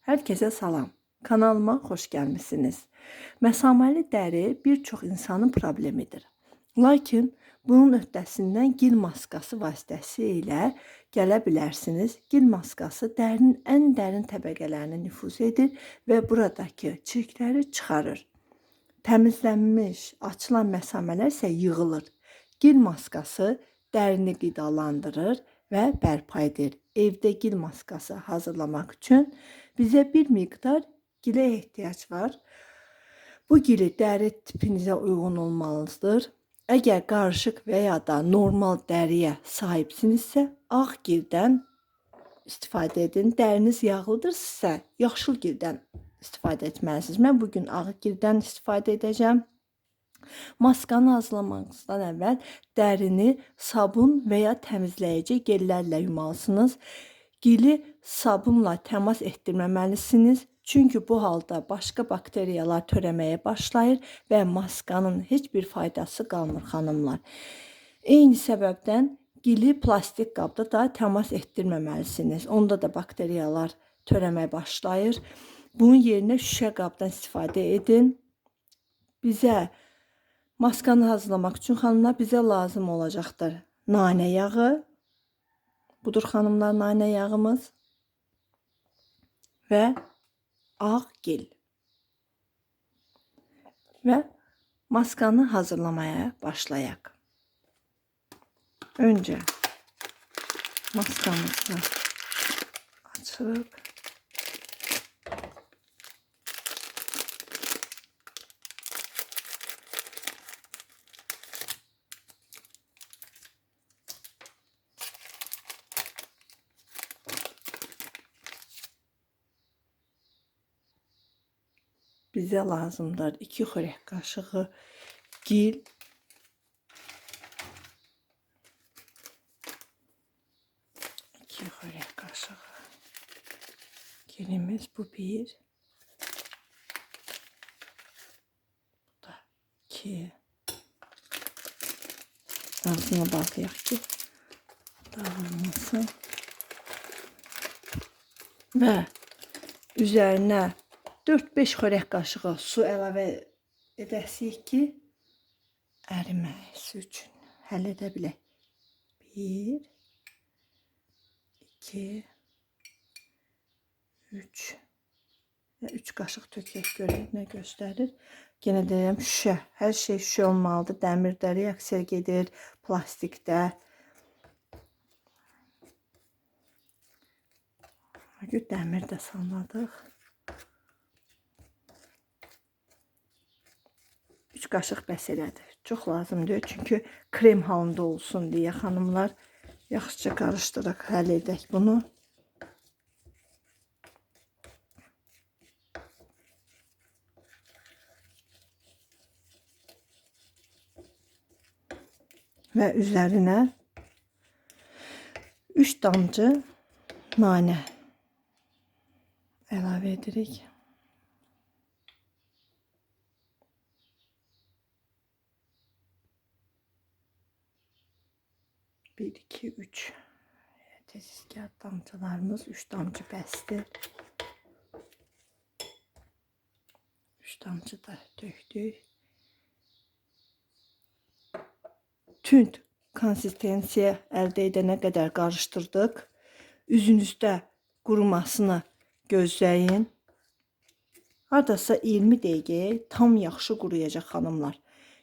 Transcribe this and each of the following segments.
Herkese salam. Kanalıma xoş gəlmisiniz. Məsaməli dəri bir çox insanın problemidir. Lakin bunun öhdəsindən gil maskası vasitəsilə gələ bilərsiniz. Gil maskası dərinin ən dərin təbəqələrinə nüfuz edir və buradakı çirkləri çıxarır. Təmizlənmiş, açılan məsamələr isə yığılır. Gil maskası dərini qidalandırır və bərpa edir. Evdə gil maskası hazırlamaq üçün bizə bir miqdar gilə ehtiyac var. Bu gili dəri tipinizə uyğun olmalıdır. Əgər qarışıq və ya da normal dəriyə sahibsinizsə, ağ gildən istifadə edin. Dəriniz yağlıdırsa, yaşıl gildən istifadə etməlisiniz. Mən bugün ağ gildən istifadə edəcəm. Maskanı hazırlamazdan əvvəl dərini sabun və ya təmizləyici gellərlə yumalısınız. Gili sabunla təmas etdirməməlisiniz. Çünki bu halda başqa bakteriyalar törəməyə başlayır və maskanın heç bir faydası qalmır xanımlar. Eyni səbəbdən gili plastik qabda da təmas etdirməməlisiniz. Onda da bakteriyalar törəməyə başlayır. Bunun yerinə şüşə qabdan istifadə edin. Bizə maskanı hazırlamaq üçün xanımlar bizə lazım olacaqdır. Nanə yağı. Budur xanımlar nanə yağımız. Və ağ gil. Və maskanı hazırlamaya başlayaq. Öncə maskamızı açıb bizə lazımdır 2 xörək qaşığı gil, iki xörək qaşığı gilimiz bu bir, bu da iki. Ağzına bağlayaq ki dağılmasın. Və üzərinə 4-5 xörək qaşığı su əlavə edəsik ki, əriməsi üçün həll edə bilək. 1 2 3 və 3 qaşıq tökək görək nə göstərir. Yenə deyirəm şüşə, hər şey şüşə olmalıdır. Dəmirdə reaksiya gedir, plastikdə. Dəmir də salladıq. Qaşıq bəs elədi. Çox lazım deyil çünki krem halında olsun deyə xanımlar yaxşıca qarışdıraq, həll edək bunu. Və üzərinə 3 damcı nanə əlavə edirik. 1, 2, 3 tesis kağıt damcalarımız 3 damcı besti. 3 damcı da döktük tünt konsistensiye elde edene kadar karıştırdık. Üzünüzde qurumasını gözləyin hardasa 20 dəqiqə tam yaxşı quruyacaq xanımlar.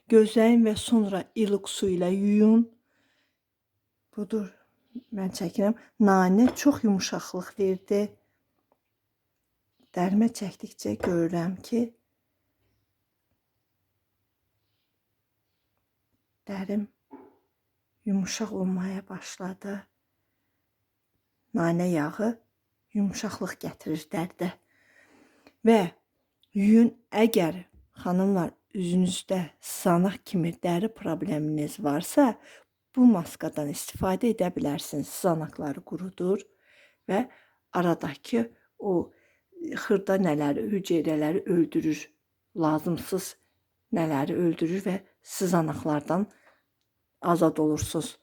Gözləyin və sonra iluq su ilə yuyun. Budur. Mən çəkirəm. Nanə çox yumuşaqlıq verdi. Dərimə çəkdikcə görürəm ki, dərim yumuşaq olmaya başladı. Nanə yağı yumuşaqlıq gətirir dərdə. Və yuyun əgər xanımlar üzünüzdə sızanaq kimi dəri probleminiz varsa, bu maskadan istifadə edə bilərsiniz. Sızanaqları qurudur və aradakı o xırda nələri, hüceyrələri öldürür. Lazımsız nələri öldürür və sızanaqlardan azad olursunuz.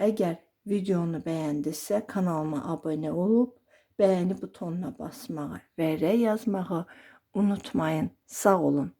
Əgər videonu bəyəndinizsə kanalıma abunə olub bəyəni butonuna basmağı və rəy yazmağı unutmayın. Sağ olun.